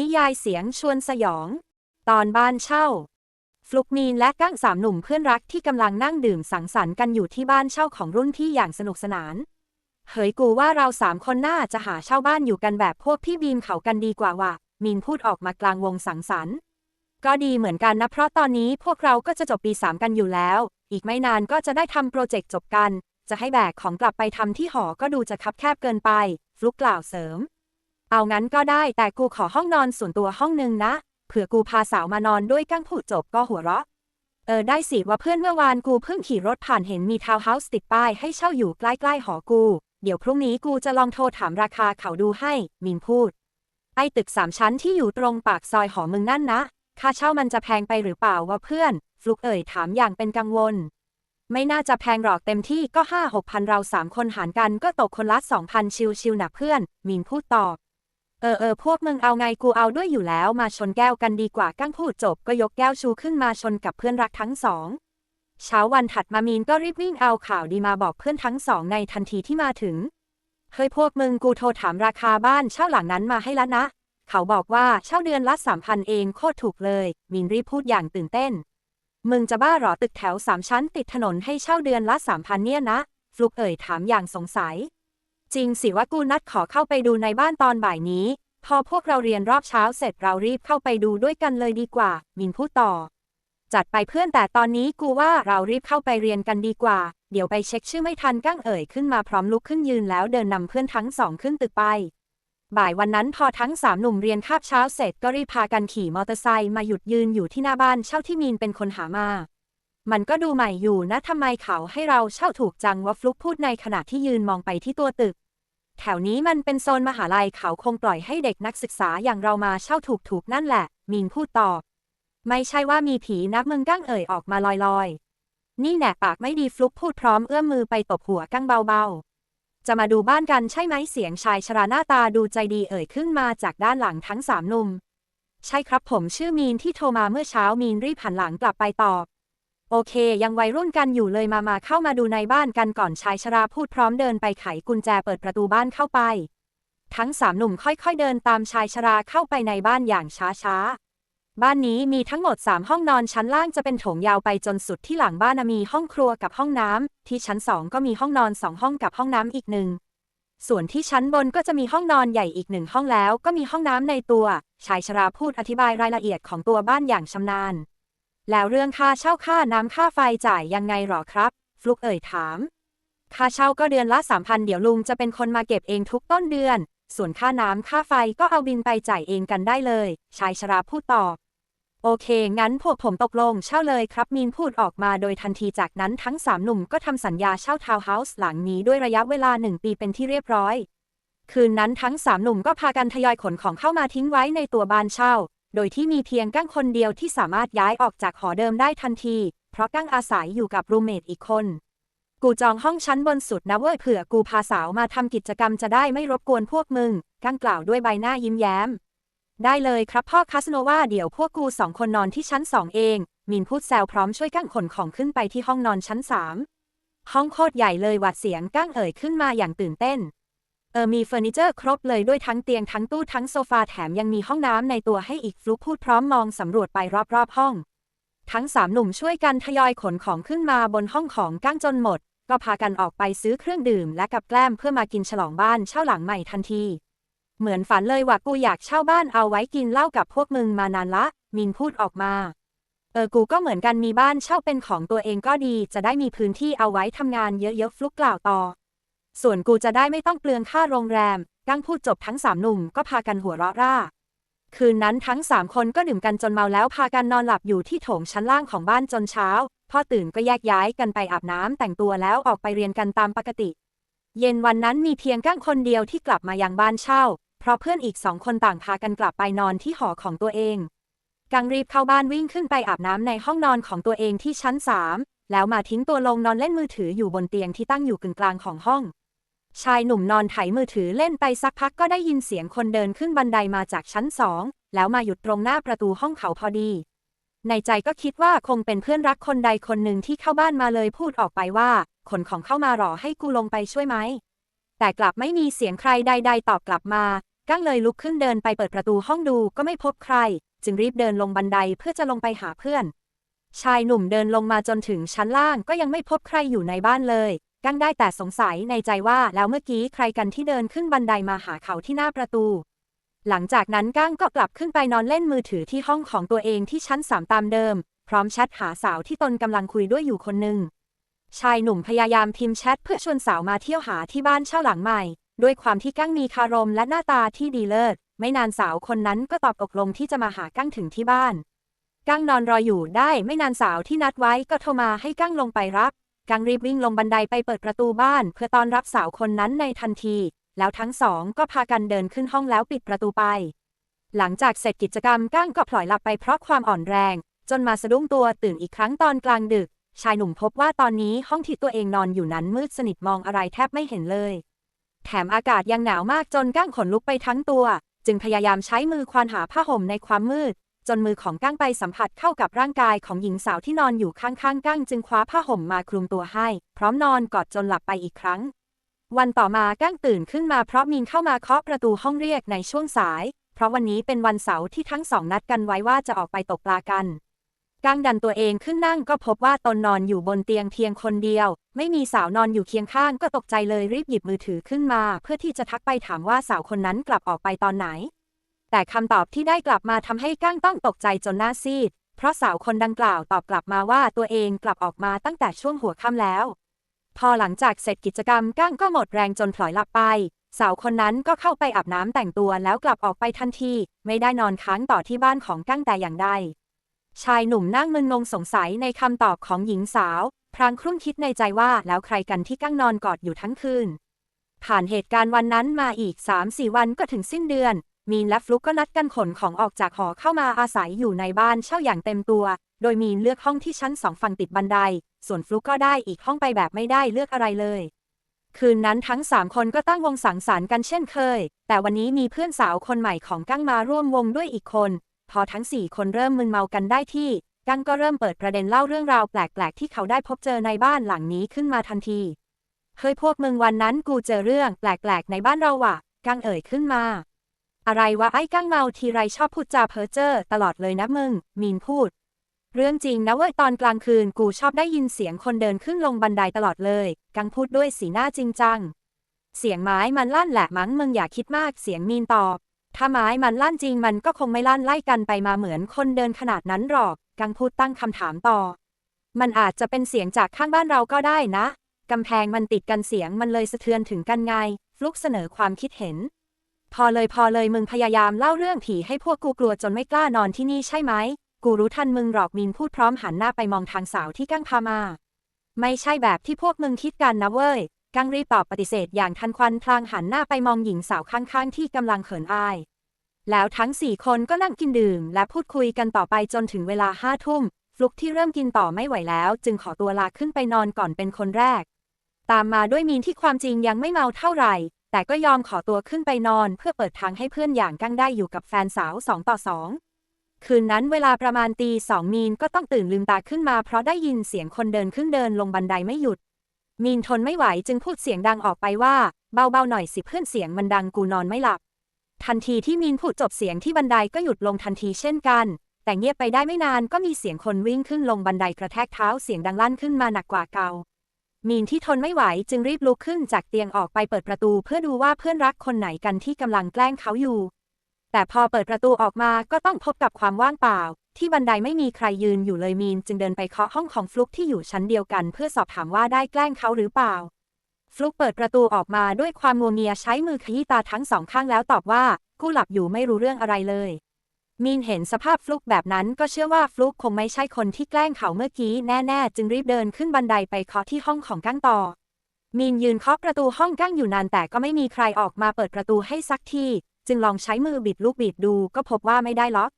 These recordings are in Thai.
นิยายเสียงชวนสยอง ตอนบ้านเช่า ฟลุกมีนและกั้งสามหนุ่มเพื่อนรักที่กำลังนั่งดื่มสังสรรค์กันอยู่ที่บ้านเช่าของรุ่นพี่อย่างสนุกสนาน เฮ้ยกูว่าเราสามคนน่าจะหาเช่าบ้านอยู่กันแบบพวกพี่บีมเขากันดีกว่าว่ะ มีนพูดออกมากลางวงสังสรรค์ ก็ดีเหมือนกันนะเพราะตอนนี้พวกเราก็จะจบปีสามกันอยู่แล้ว อีกไม่นานก็จะได้ทำโปรเจกต์จบกัน จะให้แบกของกลับไปทำที่หอก็ดูจะคับแคบเกินไป ฟลุกกล่าวเสริม เอางั้นก็ได้แต่กูขอห้องนอนส่วนตัวห้องนึงนะ เผื่อกูพาสาวมานอนด้วยกั้งผูดจบก็หัวเราะ เออได้สิว่าเพื่อนเมื่อวานกูเพิ่งขี่รถผ่านเห็นมีทาวน์เฮาส์ติดป้ายให้เช่าอยู่ใกล้ๆหอกู เดี๋ยวพรุ่งนี้กูจะลองโทรถามราคาเขาดูให้ มินพูด ไอ้ตึกสามชั้นที่อยู่ตรงปากซอยหอมึงนั่นนะ ค่าเช่ามันจะแพงไปหรือเปล่าวะเพื่อน ฟลุกเอ่ยถามอย่างเป็นกังวลไม่น่าจะแพงหรอกเต็มที่ก็ห้าหกพันเราสามคนหารกันก็ตกคนละสองพันชิวๆนะเพื่อน มินพูดตอบ เออเออพวกมึงเอาไงกูเอาด้วยอยู่แล้วมาชนแก้วกันดีกว่ากั้งพูดจบก็ยกแก้วชูขึ้นมาชนกับเพื่อนรักทั้งสอง เช้าวันถัดมามีนก็รีบวิ่งเอาข่าวดีมาบอกเพื่อนทั้งสองในทันทีที่มาถึง เฮ้ยพวกมึงกูโทรถามราคาบ้านเช่าหลังนั้นมาให้แล้วนะ เขาบอกว่าเช่าเดือนละสามพันเองโคตรถูกเลยมินรีบพูดอย่างตื่นเต้น มึงจะบ้าหรอตึกแถวสามชั้นติดถนนให้เช่าเดือนละสามพันเนี่ยนะ ฟลุกเอ่ยถามอย่างสงสัย จริงสิว่ากูนัดขอเข้าไปดูในบ้านตอนบ่ายนี้ พอพวกเราเรียนรอบเช้าเสร็จเรารีบเข้าไปดูด้วยกันเลยดีกว่า มินพูดต่อ จัดไปเพื่อนแต่ตอนนี้กูว่าเรารีบเข้าไปเรียนกันดีกว่า เดี๋ยวไปเช็คชื่อไม่ทันก้างเอ่ยขึ้นมาพร้อมลุกขึ้นยืนแล้วเดินนำเพื่อนทั้งสองขึ้นตึกไปบ่ายวันนั้นพอทั้งสามหนุ่มเรียนคาบเช้าเสร็จก็รีบพากันขี่มอเตอร์ไซค์มาหยุดยืนอยู่ที่หน้าบ้านเช่าที่มีนเป็นคนหามา มันก็ดูใหม่อยู่นะทำไมเขาให้เราเช่าถูกจังวะฟลุกพูดในขณะที่ยืนมองไปที่ตัวตึก แถวนี้มันเป็นโซนมหาลัยเขาคงปล่อยให้เด็กนักศึกษาอย่างเรามาเช่าถูกๆนั่นแหละมีนพูดตอบไม่ใช่ว่ามีผีนับมึงกั้งเอ่ยออกมาลอยๆ นี่แหนปากไม่ดีฟลุกพูดพร้อมเอื้อมมือไปตบหัวกั้งเบาๆ จะมาดูบ้านกันใช่ไหมเสียงชายชราหน้าตาดูใจดีเอ่ยขึ้นมาจากด้านหลังทั้งสามหนุ่ม ใช่ครับผมชื่อมีนที่โทรมาเมื่อเช้ามีนรีบหันหลังกลับไปตอบ โอเค ยังวัยรุ่นกันอยู่เลยมามาเข้ามาดูในบ้านกันก่อนชายชราพูดพร้อมเดินไปไขกุญแจเปิดประตูบ้านเข้าไป ทั้งสามหนุ่มค่อยๆเดินตามชายชราเข้าไปในบ้านอย่างช้าๆ บ้านนี้มีทั้งหมด 3 ห้องนอนชั้นล่างจะเป็นโถงยาวไปจนสุดที่หลังบ้านมีห้องครัวกับห้องน้ำที่ชั้นสองก็มีห้องนอนสองห้องกับห้องน้ำอีกหนึ่งส่วนที่ชั้นบนก็จะมีห้องนอนใหญ่อีกหนึ่งห้องแล้วก็มีห้องน้ำในตัว ชายชราพูดอธิบายรายละเอียดของตัวบ้านอย่างชำนาญ แล้วเรื่องค่าเช่าค่าน้ำค่าไฟจ่ายยังไงหรอครับ ฟลุกเอ่ยถาม ค่าเช่าก็เดือนละสามพันเดี๋ยวลุงจะเป็นคนมาเก็บเองทุกต้นเดือน ส่วนค่าน้ำค่าไฟก็เอาบินไปจ่ายเองกันได้เลย ชายชราพูดตอบ โอเค งั้นพวกผมตกลงเช่าเลยครับมีนพูดออกมาโดยทันทีจากนั้นทั้งสามหนุ่มก็ทำสัญญาเช่าทาวน์เฮาส์หลังนี้ด้วยระยะเวลาหนึ่งปีเป็นที่เรียบร้อยคืนนั้นทั้งสามหนุ่มก็พากันทยอยขนของเข้ามาทิ้งไว้ในตัวบ้านเช่า โดยที่มีเพียงกั้งคนเดียวที่สามารถย้ายออกจากหอเดิมได้ทันที เพราะกั้งอาศัยอยู่กับรูเมทอีกคน กูจองห้องชั้นบนสุดนะเว้ยเผื่อกูพาสาวมาทำกิจกรรมจะได้ไม่รบกวนพวกมึง กั้งกล่าวด้วยใบหน้ายิ้มแย้ม ได้เลยครับพ่อคาสโนวาเดี๋ยวพวกกูสองคนนอนที่ชั้นสองเอง มินพูดแซวพร้อมช่วยกั้งขนของขึ้นไปที่ห้องนอนชั้นสามห้องโคตรใหญ่เลยหวัดเสียงกั้งเอ่ยขึ้นมาอย่างตื่นเต้น เออมีเฟอร์นิเจอร์ครบเลยด้วยทั้งเตียงทั้งตู้ทั้งโซฟาแถมยังมีห้องน้ำในตัวให้อีกฟลุกพูดพร้อมมองสำรวจไปรอบๆห้อง ทั้งสามหนุ่มช่วยกันทยอยขนของขึ้นมาบนห้องของก้างจนหมด ก็พากันออกไปซื้อเครื่องดื่มและกับแกล้มเพื่อมากินฉลองบ้านเช่าหลังใหม่ทันที เหมือนฝันเลยว่ากูอยากเช่าบ้านเอาไว้กินเหล้ากับพวกมึงมานานละ มินพูดออกมาเออ กูก็เหมือนกันมีบ้านเช่าเป็นของตัวเองก็ดี จะได้มีพื้นที่เอาไว้ทำงานเยอะๆ ฟลุกกล่าวต่อ ส่วนกูจะได้ไม่ต้องเปลืองค่าโรงแรม กั้งพูดจบทั้งสามหนุ่มก็พากันหัวเราะร่า คืนนั้นทั้งสามคนก็ดื่มกันจนเมาแล้วพากันนอนหลับอยู่ที่โถงชั้นล่างของบ้านจนเช้า พอตื่นก็แยกย้ายกันไปอาบน้ำแต่งตัวแล้วออกไปเรียนกันตามปกติ เย็นวันนั้นมีเพียงก้างคนเดียวที่กลับมายังบ้านเช่า เพราะเพื่อนอีกสองคนต่างพากันกลับไปนอนที่หอของตัวเองกังรีบเข้าบ้านวิ่งขึ้นไปอาบน้ำในห้องนอนของตัวเองที่ชั้นสามแล้วมาทิ้งตัวลงนอนเล่นมือถืออยู่บนเตียงที่ตั้งอยู่กึ่งกลางของห้อง ชายหนุ่มนอนไถมือถือเล่นไปสักพักก็ได้ยินเสียงคนเดินขึ้นบันไดมาจากชั้นสอง แล้วมาหยุดตรงหน้าประตูห้องเขาพอดี ในใจก็คิดว่าคงเป็นเพื่อนรักคนใดคนหนึ่งที่เข้าบ้านมาเลยพูดออกไปว่า ขนของเข้ามาหรอให้กูลงไปช่วยไหม แต่กลับไม่มีเสียงใครใด ๆ ตอบกลับมา กั้งเลยลุกขึ้นเดินไปเปิดประตูห้องดูก็ไม่พบใคร จึงรีบเดินลงบันไดเพื่อจะลงไปหาเพื่อน ชายหนุ่มเดินลงมาจนถึงชั้นล่างก็ยังไม่พบใครอยู่ในบ้านเลย กั้งได้แต่สงสัยในใจว่าแล้วเมื่อกี้ใครกันที่เดินขึ้นบันไดมาหาเขาที่หน้าประตู หลังจากนั้นก้งก็กลับขึ้นไปนอนเล่นมือถือที่ห้องของตัวเองที่ชั้นสามตามเดิม พร้อมแชทหาสาวที่ตนกำลังคุยด้วยอยู่คนหนึ่งชายหนุ่มพยายามพิมพ์แชทเพื่อชวนสาวมาเที่ยวหาที่บ้านเช่าหลังใหม่ ด้วยความที่กั้งมีคารมและหน้าตาที่ดีเลิศไม่นานสาวคนนั้นก็ตอบตกลงที่จะมาหากั้งถึงที่บ้าน กั้งนอนรออยู่ได้ไม่นานสาวที่นัดไว้ก็โทรมาให้กั้งลงไปรับ กังรีบวิ่งลงบันไดไปเปิดประตูบ้าน เพื่อต้อนรับสาวคนนั้นในทันที แล้วทั้งสองก็พากันเดินขึ้นห้องแล้วปิดประตูไป หลังจากเสร็จกิจกรรมกั้งก็พลอยหลับไปเพราะความอ่อนแรง จนมาสะดุ้งตัวตื่นอีกครั้งตอนกลางดึก ชายหนุ่มพบว่าตอนนี้ห้องที่ตัวเองนอนอยู่นั้นมืดสนิทมองอะไรแทบไม่เห็นเลย แถมอากาศยังหนาวมากจนก้งขนลุกไปทั้งตัว จึงพยายามใช้มือควานหาผ้าห่มในความมืด จนมือของก้างไปสัมผัสเข้ากับร่างกายของหญิงสาวที่นอนอยู่ข้างๆก้างจึงคว้าผ้าห่มมาคลุมตัวให้ พร้อมนอนกอดจนหลับไปอีกครั้ง วันต่อมาก้างตื่นขึ้นมาเพราะมีนเข้ามาเคาะประตูห้องเรียกในช่วงสาย เพราะวันนี้เป็นวันเสาร์ที่ทั้งสองนัดกันไว้ว่าจะออกไปตกปลากันก้างดันตัวเองขึ้นนั่งก็พบว่าตนนอนอยู่บนเตียงเพียงคนเดียว ไม่มีสาวนอนอยู่เคียงข้างก็ตกใจเลยรีบหยิบมือถือขึ้นมา เพื่อที่จะทักไปถามว่าสาวคนนั้นกลับออกไปตอนไหน แต่คำตอบที่ได้กลับมาทำให้ก้างต้องตกใจจนหน้าซีด เพราะสาวคนดังกล่าวตอบกลับมาว่าตัวเองกลับออกมาตั้งแต่ช่วงหัวค่ำแล้ว พอหลังจากเสร็จกิจกรรมก้างก็หมดแรงจนพลอยหลับไป สาวคนนั้นก็เข้าไปอาบน้ำแต่งตัวแล้วกลับออกไปทันที ไม่ได้นอนค้างต่อที่บ้านของก้างแต่อย่างใดชายหนุ่มนั่งมึนงงสงสัยในคำตอบของหญิงสาวพรางครุ่นคิดในใจว่าแล้วใครกันที่กั้งนอนกอดอยู่ทั้งคืน ผ่านเหตุการณ์วันนั้นมาอีก 3-4 วันก็ถึงสิ้นเดือน มีนและฟลุกก็นัดกันขนของออกจากหอเข้ามาอาศัยอยู่ในบ้านเช่าอย่างเต็มตัว โดยมีนเลือกห้องที่ชั้นสองฝั่งติดบันได ส่วนฟลุกก็ได้อีกห้องไปแบบไม่ได้เลือกอะไรเลย คืนนั้นทั้งสามคนก็ตั้งวงสังสรรค์กันเช่นเคย แต่วันนี้มีเพื่อนสาวคนใหม่ของกั้งมาร่วมวงด้วยอีกคน พอทั้งสี่คนเริ่มมึนเมากันได้ที่ กั้งก็เริ่มเปิดประเด็นเล่าเรื่องราวแปลกๆ ที่เขาได้พบเจอในบ้านหลังนี้ขึ้นมาทันที เฮ้ยพวกมึงวันนั้นกูเจอเรื่องแปลกๆ ในบ้านเราว่ะ กั้งเอ่ยขึ้นมา อะไรวะไอ้กั้งเมาทีไรชอบพูดจาเพ้อเจ้อตลอดเลยนะมึง มีนพูด เรื่องจริงนะเว้ยตอนกลางคืนกูชอบได้ยินเสียงคนเดินขึ้นลงบันไดตลอดเลย กังพูดด้วยสีหน้าจริงจัง เสียงไม้มันลั่นแหละมั้งมึงอย่าคิดมากเสียงมีนตอบ ถ้าไม้มันลั่นจริงมันก็คงไม่ลั่นไล่กันไปมาเหมือนคนเดินขนาดนั้นหรอก กังพูดตั้งคำถามต่อ มันอาจจะเป็นเสียงจากข้างบ้านเราก็ได้นะกำแพงมันติดกันเสียงมันเลยสะเทือนถึงกันไง ฟลุกเสนอความคิดเห็น พอเลยพอเลยมึงพยายามเล่าเรื่องผีให้พวกกูกลัวจนไม่กล้านอนที่นี่ใช่ไหม กูรู้ทันมึงหรอกมินพูดพร้อมหันหน้าไปมองทางสาวที่กั้งพามา ไม่ใช่แบบที่พวกมึงคิดกันนะเว้ย กั้งรีบตอบปฏิเสธอย่างทันควันพลางหันหน้าไปมองหญิงสาวข้างๆ ที่กำลังเขินอาย แล้วทั้งสี่คนก็นั่งกินดื่ม และพูดคุยกันต่อไปจนถึงเวลาห้าทุ่ม ฟลุกที่เริ่มกินต่อไม่ไหวแล้ว จึงขอตัวลาขึ้นไปนอนก่อนเป็นคนแรก ตามมาด้วยมีนที่ความจริงยังไม่เมาเท่าไหร่ แต่ก็ยอมขอตัวขึ้นไปนอนเพื่อเปิดทางให้เพื่อนอย่างกั้งได้อยู่กับแฟนสาวสองต่อสองคืนนั้นเวลาประมาณตีสองมีนก็ต้องตื่นลืมตาขึ้นมาเพราะได้ยินเสียงคนเดินขึ้นเดินลงบันไดไม่หยุด มีนทนไม่ไหวจึงพูดเสียงดังออกไปว่า เบาๆหน่อยสิเพื่อนเสียงมันดังกูนอนไม่หลับ ทันทีที่มีนพูดจบเสียงที่บันไดก็หยุดลงทันทีเช่นกัน แต่เงียบไปได้ไม่นานก็มีเสียงคนวิ่งขึ้นลงบันไดกระแทกเท้าเสียงดังลั่นขึ้นมาหนักกว่าเก่า มีนที่ทนไม่ไหวจึงรีบลุกขึ้นจากเตียงออกไปเปิดประตูเพื่อดูว่าเพื่อนรักคนไหนกันที่กำลังแกล้งเขาอยู่ แต่พอเปิดประตูออกมาก็ต้องพบกับความว่างเปล่า ที่บันไดไม่มีใครยืนอยู่เลยมีนจึงเดินไปเคาะห้องของฟลุกที่อยู่ชั้นเดียวกัน เพื่อสอบถามว่าได้แกล้งเขาหรือเปล่า ฟลุกเปิดประตูออกมาด้วยความงัวเงียใช้มือขยี้ตาทั้งสองข้างแล้วตอบว่า กูหลับอยู่ไม่รู้เรื่องอะไรเลย มีนเห็นสภาพฟลุกแบบนั้นก็เชื่อว่าฟลุกคงไม่ใช่คนที่แกล้งเขาเมื่อกี้แน่ๆ จึงรีบเดินขึ้นบันไดไปเคาะที่ห้องของกั้งต่อ มีนยืนเคาะประตูห้องกั้งอยู่นานแต่ก็ไม่มีใครออกมาเปิดประตูให้สักที จึงลองใช้มือบิดลูกบิดดูก็พบว่าไม่ได้ล็อก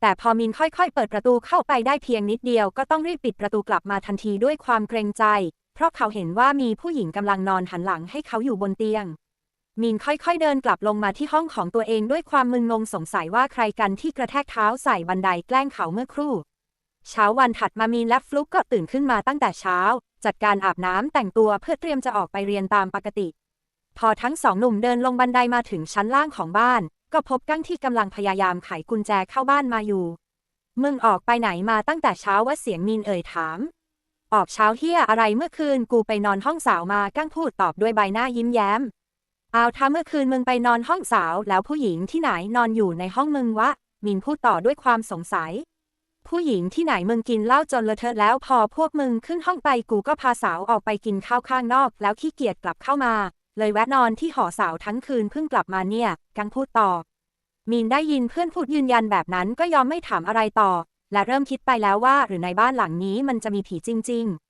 แต่พอมินค่อยๆ เปิดประตูเข้าไปได้เพียงนิดเดียวก็ต้องรีบปิดประตูกลับมาทันทีด้วยความเกรงใจ เพราะเขาเห็นว่ามีผู้หญิงกำลังนอนหันหลังให้เขาอยู่บนเตียง มีนค่อยๆเดินกลับลงมาที่ห้องของตัวเองด้วยความมึนงงสงสัยว่าใครกันที่กระแทกเท้าใส่บันไดแกล้งเขาเมื่อครู่ เช้าวันถัดมามีนและฟลุกก็ตื่นขึ้นมาตั้งแต่เช้า จัดการอาบน้ำแต่งตัวเพื่อเตรียมจะออกไปเรียนตามปกติพพอทั้งสองหนุ่มเดินลงบันไดมาถึงชั้นล่างของบ้าน ก็พบกั้งที่กำลังพยายามไขกุญแจเข้าบ้านมาอยู่มึงออกไปไหนมาตั้งแต่เช้าว่าเสียงมีนเอ่ยถาม ออกเช้าเฮียอะไรเมื่อคืนกูไปนอนห้องสาวมากั้งพูดตอบด้วยใบหน้ายิ้มแย้ม เอาถ้าเมื่อคืนมึงไปนอนห้องสาว แล้วผู้หญิงที่ไหนนอนอยู่ในห้องมึงวะ มินพูดต่อด้วยความสงสัย ผู้หญิงที่ไหนมึงกินเหล้าจนเลอะเทอะแล้วพอพวกมึงขึ้นห้องไปกูก็พาสาวออกไปกินข้าวข้างนอก แล้วขี้เกียจกลับเข้ามา เลยแวะนอนที่หอสาวทั้งคืนเพิ่งกลับมาเนี่ย กังพูดต่อมีนได้ยินเพื่อนพูดยืนยันแบบนั้นก็ยอมไม่ถามอะไรต่อ และเริ่มคิดไปแล้วว่าหรือในบ้านหลังนี้มันจะมีผีจริง ๆ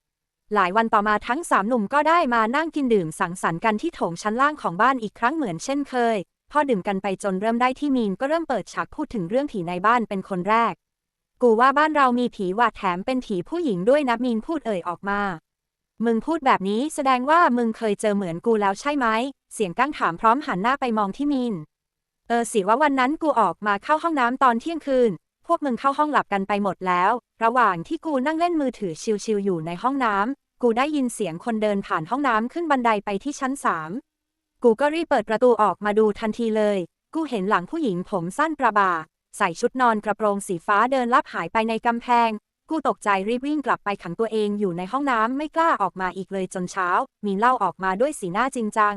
หลายวันต่อมาทั้งสามหนุ่มก็ได้มานั่งกินดื่มสังสรรค์กันที่โถงชั้นล่างของบ้านอีกครั้งเหมือนเช่นเคย พอดื่มกันไปจนเริ่มได้ที่มีนก็เริ่มเปิดฉากพูดถึงเรื่องผีในบ้านเป็นคนแรก กูว่าบ้านเรามีผีหวาดแถมเป็นผีผู้หญิงด้วยนะมีนพูดเอ่ยออกมา มึงพูดแบบนี้แสดงว่ามึงเคยเจอเหมือนกูแล้วใช่ไหม เสียงก้างถามพร้อมหันหน้าไปมองที่มีน เออสิว่าวันนั้นกูออกมาเข้าห้องน้ำตอนเที่ยงคืน พวกมึงเข้าห้องหลับกันไปหมดแล้ว ระหว่างที่กูนั่งเล่นมือถือชิวๆอยู่ในห้องน้ำ กูได้ยินเสียงคนเดินผ่านห้องน้ำขึ้นบันไดไปที่ชั้นสามกูก็รีบเปิดประตูออกมาดูทันทีเลย กูเห็นหลังผู้หญิงผมสั้นประบาใส่ชุดนอนกระโปรงสีฟ้าเดินลับหายไปในกำแพง กูตกใจรีบวิ่งกลับไปขังตัวเองอยู่ในห้องน้ำไม่กล้าออกมาอีกเลยจนเช้า มีเล่าออกมาด้วยสีหน้าจริงจัง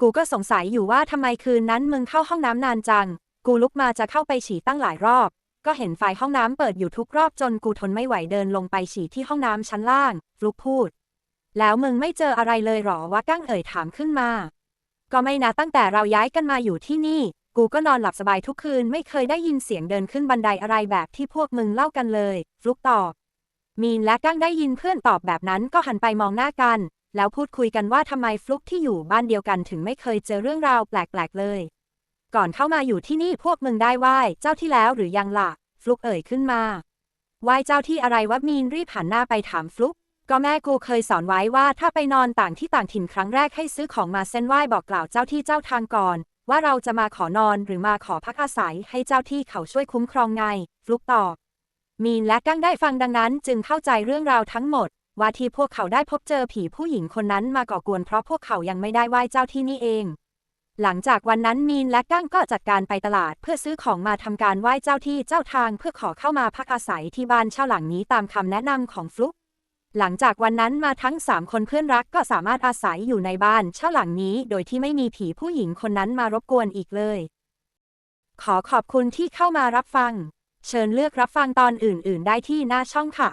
กูก็สงสัยอยู่ว่าทำไมคืนนั้นมึงเข้าห้องน้ำนานจัง กูลุกมาจะเข้าไปฉี่ตั้งหลายรอบ ก็เห็นไฟห้องน้ำเปิดอยู่ทุกรอบจนกูทนไม่ไหวเดินลงไปฉี่ที่ห้องน้ำชั้นล่างฟลุกพูด แล้วมึงไม่เจออะไรเลยหรอวะกั้งเอ่ยถามขึ้นมา ก็ไม่นะตั้งแต่เราย้ายกันมาอยู่ที่นี่ กูก็นอนหลับสบายทุกคืนไม่เคยได้ยินเสียงเดินขึ้นบันไดอะไรแบบที่พวกมึงเล่ากันเลย ฟลุกตอบมีนและกั้งได้ยินเพื่อนตอบแบบนั้นก็หันไปมองหน้ากัน แล้วพูดคุยกันว่าทำไมฟลุกที่อยู่บ้านเดียวกันถึงไม่เคยเจอเรื่องราวแปลกๆเลย ก่อนเข้ามาอยู่ที่นี่พวกมึงได้ไหว้เจ้าที่แล้วหรือยังล่ะ ฟลุกเอ่ยขึ้นมาไหว้เจ้าที่อะไรวะมีนรีบหันหน้าไปถามฟลุก ก็แม่กูเคยสอนไว้ว่าถ้าไปนอนต่างที่ต่างถิ่นครั้งแรกให้ซื้อของมาเส้นไหว้บอกกล่าวเจ้าที่เจ้าทางก่อน ว่าเราจะมาขอนอนหรือมาขอพักอาศัยให้เจ้าที่เขาช่วยคุ้มครองไง ฟลุกตอบมีนและกั้งได้ฟังดังนั้นจึงเข้าใจเรื่องราวทั้งหมด ว่าที่พวกเขาได้พบเจอผีผู้หญิงคนนั้นมาก่อกวนเพราะพวกเขายังไม่ได้ไหว้เจ้าที่นี่เอง หลังจากวันนั้นมีนและกั้งก็จัดการไปตลาดเพื่อซื้อของมาทำการไหว้เจ้าที่เจ้าทางเพื่อขอเข้ามาพักอาศัยที่บ้านเช่าหลังนี้ตามคำแนะนำของฟลุกหลังจากวันนั้นมาทั้งสามคนเพื่อนรักก็สามารถอาศัยอยู่ในบ้านเช่าหลังนี้ โดยที่ไม่มีผีผู้หญิงคนนั้นมารบกวนอีกเลย ขอขอบคุณที่เข้ามารับฟัง เชิญเลือกรับฟังตอนอื่น ๆ ได้ที่หน้าช่องค่ะ